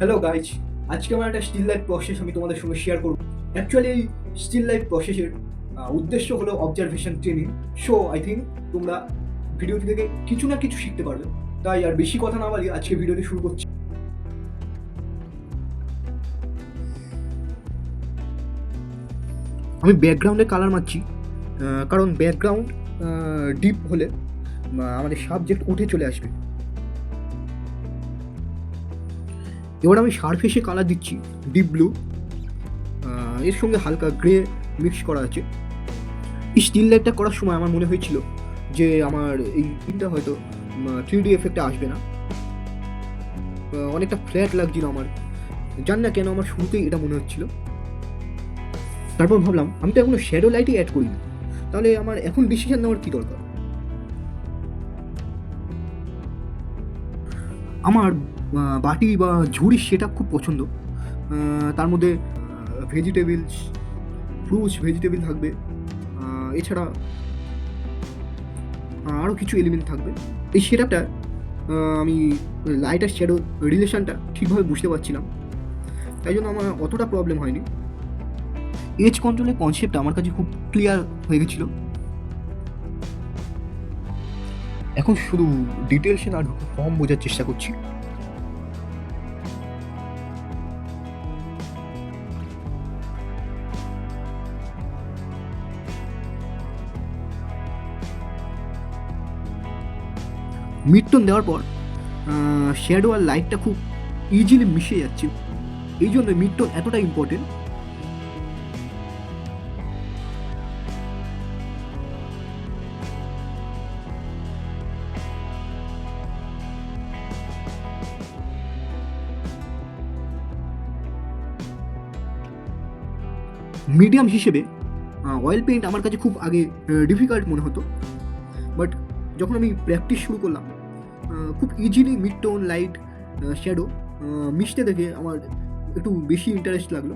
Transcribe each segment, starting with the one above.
Hello guys আজকে আমার একটা স্টিল লাইফ প্রসেস আমি তোমাদের সঙ্গে শেয়ার করব। অ্যাকচুয়ালি এই স্টিল লাইফ প্রসেসের উদ্দেশ্য হলো observation training so I think তোমরা ভিডিওটি থেকে কিছু না কিছু শিখতে পারবে। তাই আর বেশি কথা না বাড়িয়ে আজকে ভিডিওটি শুরু করছি। আমি ব্যাকগ্রাউন্ডে কালার মারছি কারণ ব্যাকগ্রাউন্ড ডিপ হলে আমাদের সাবজেক্ট উঠে চলে আসবে। এবার আমি সারফেসে কালার দিচ্ছি ডিপ ব্লু এর সঙ্গে হালকা গ্রে মিক্স করা আছে। স্টিল লাইটটা করার সময় আমার মনে হয়েছিল যে আমার এই দিনটা হয়তো থ্রি ডি এফেক্টটা আসবে না। অনেকটা ফ্ল্যাট লাগছিল আমার। জান না কেন আমার শুরুতেই এটা মনে হচ্ছিল। তারপর ভাবলাম, আমি তো এখনও শ্যাডো লাইটই অ্যাড করিনি। তাহলে আমার এখন ডিসিশন নেওয়ার কী দরকার? আমার বাটি বা ঝুড়ির সেটা খুব পছন্দ। তার মধ্যে ভেজিটেবলস ফ্রুটস ভেজিটেবল থাকবে। এছাড়া আরও কিছু এলিমেন্ট থাকবে। এই সেটআপটা আমি লাইট আর শ্যাডো রিলেশনটা ঠিকভাবে বুঝতে পারছিলাম তাই জন্য আমার অতটা প্রবলেম হয়নি। এজ কন্ট্রোলের কনসেপ্টটা আমার কাছে খুব ক্লিয়ার হয়ে গেছিল। এখন শুধু ডিটেলসে না ফর্ম বোঝার চেষ্টা করছি। মিডটোন দেওয়ার পর শ্যাডো আর লাইটটা খুব ইজিলি মিশে যাচ্ছে এই জন্য মিডটোন এতটা ইম্পর্টেন্ট মিডিয়াম হিসেবে অয়েল পেইন্ট আমার কাছে খুব আগে ডিফিকাল্ট মনে হতো। বাট যখন আমি প্র্যাকটিস শুরু করলাম খুব easily mid tone light shadow মিশতে দেখে আমার একটু বেশি ইন্টারেস্ট লাগল।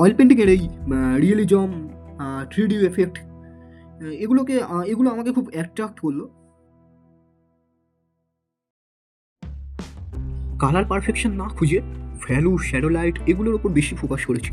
অয়েল পেন্টিংয়ের এই রিয়েলিজম থ্রি ডি এফেক্ট এগুলোকে এগুলো আমাকে খুব অ্যাট্রাক্ট করল। কালার পারফেকশন না খুঁজে ভ্যালু শ্যাডো লাইট এগুলোর উপর বেশি ফোকাস করেছি।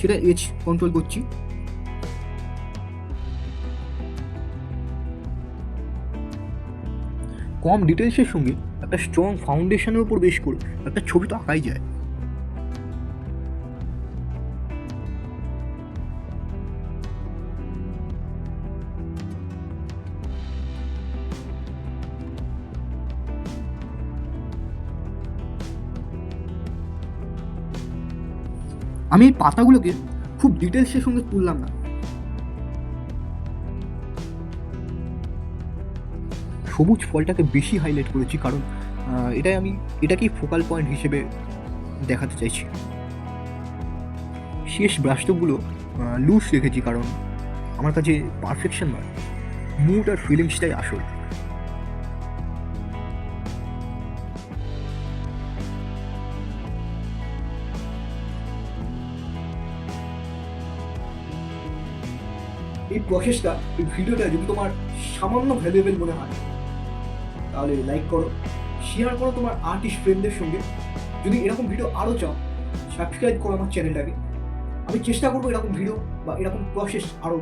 সেটা এজ কন্ট্রোল করছি। কম ডিটেলসের সঙ্গে একটা স্ট্রং ফাউন্ডেশনের উপর বেশ করে একটা ছবি তো আঁকাই যায়। আমি এই পাতাগুলোকে খুব ডিটেলসের সঙ্গে তুললাম না। সবুজ ফলটাকে বেশি হাইলাইট করেছি কারণ এটাই আমি, এটাকেই ফোকাল পয়েন্ট হিসেবে দেখাতে চাইছি। শেষ ব্রাশটগুলো লুজ রেখেছি কারণ আমার কাছে পারফেকশন নয়। মুড আর ফিলিংসটাই আসল। এই প্রসেসটা এই ভিডিওটা যদি তোমার সামান্য ভ্যালুয়েবল মনে হয়, তাহলে লাইক করো শেয়ার করো তোমার আর্টিস্ট ফ্রেন্ডদের সঙ্গে। যদি এরকম ভিডিও আরও চাও সাবস্ক্রাইব করো আমার চ্যানেলটাকে আমি চেষ্টা করব এরকম ভিডিও বা এরকম প্রসেস আরও